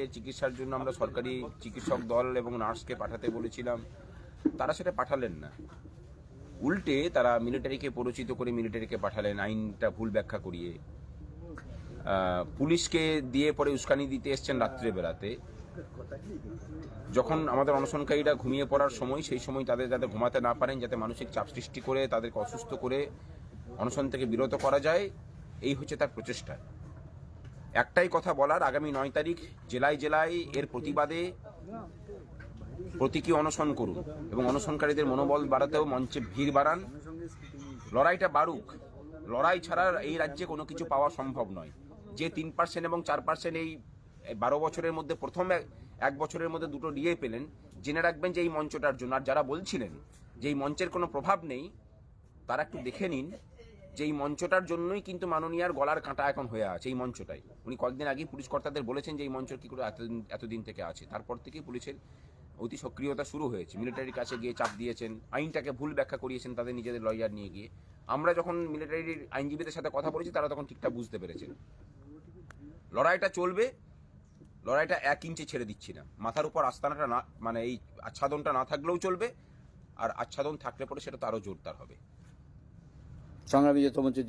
হাসপাতালটিতে চিকিৎসার জন্য আমরা সরকারি চিকিৎসক দল এবং নার্সকে পাঠাতে বলেছিলাম। তারা সেটা পাঠালেন না। উল্টে তারা মিলিটারিকে পরিচিত করে মিলিটারিকে পাঠালেন, আইনটা ভুল ব্যাখ্যা করিয়ে। পুলিশকে দিয়ে পরে উস্কানি দিতে এসছেন রাত্রে বেলাতে যখন আমাদের অনশনকারীরা ঘুমিয়ে পড়ার সময়, সেই সময় তাদের যাতে ঘুমাতে না পারেন, যাতে মানসিক চাপ সৃষ্টি করে, তাদেরকে অসুস্থ করে অনশন থেকে বিরত করা যায়, এই হচ্ছে তার প্রচেষ্টা। একটাই কথা বলার, আগামী নয় তারিখ জেলায় জেলায় এর প্রতিবাদে প্রতীকী অনশন করুন এবং অনশনকারীদের মনোবল বাড়াতেও মঞ্চে ভিড় বাড়ান। লড়াইটা বাড়ুক। লড়াই ছাড়া এই রাজ্যে কোনো কিছু পাওয়া সম্ভব নয়। যে তিন পার্সেন্ট এবং চার পার্সেন্ট এই বারো বছরের মধ্যে, প্রথম এক- বছরের মধ্যে দুটো ডিএ পেলেন, জেনে রাখবেন যে এই মঞ্চটার জন্য। আর যারা বলছিলেন যে এই মঞ্চের কোনো প্রভাব নেই, তারা একটু দেখে নিন। যে এই মঞ্চটার জন্যই কিন্তু মাননীয়ার গলার কাঁটা এখন হয়ে আছে, এই মঞ্চটাই। উনি কয়েকদিন আগেই পুলিশ কর্তাদের বলেছেন যে এই মঞ্চ কি করে এতদিন এতদিন থেকে আছে। তারপর থেকেই পুলিশের অতি সক্রিয়তা শুরু হয়েছে। মিলিটারির কাছে গিয়ে চাপ দিয়েছেন, আইনটাকে ভুল ব্যাখ্যা করিয়েছেন তাদের নিজেদের লয়ার নিয়ে গিয়ে। আমরা যখন মিলিটারির আইনজীবীদের সাথে কথা বলেছি, তারা তখন ঠিকঠাক বুঝতে পেরেছেন। লড়াইটা চলবে, লড়াইটা এক ইঞ্চি ছেড়ে দিচ্ছি না। মাথার উপর আস্তানাটা না মানে এই আচ্ছাদনটা না থাকলেও চলবে, আর আচ্ছাদন থাকলে পরে সেটা তো আরও জোরদার হবে। সংগ্রামী যত মঞ্চের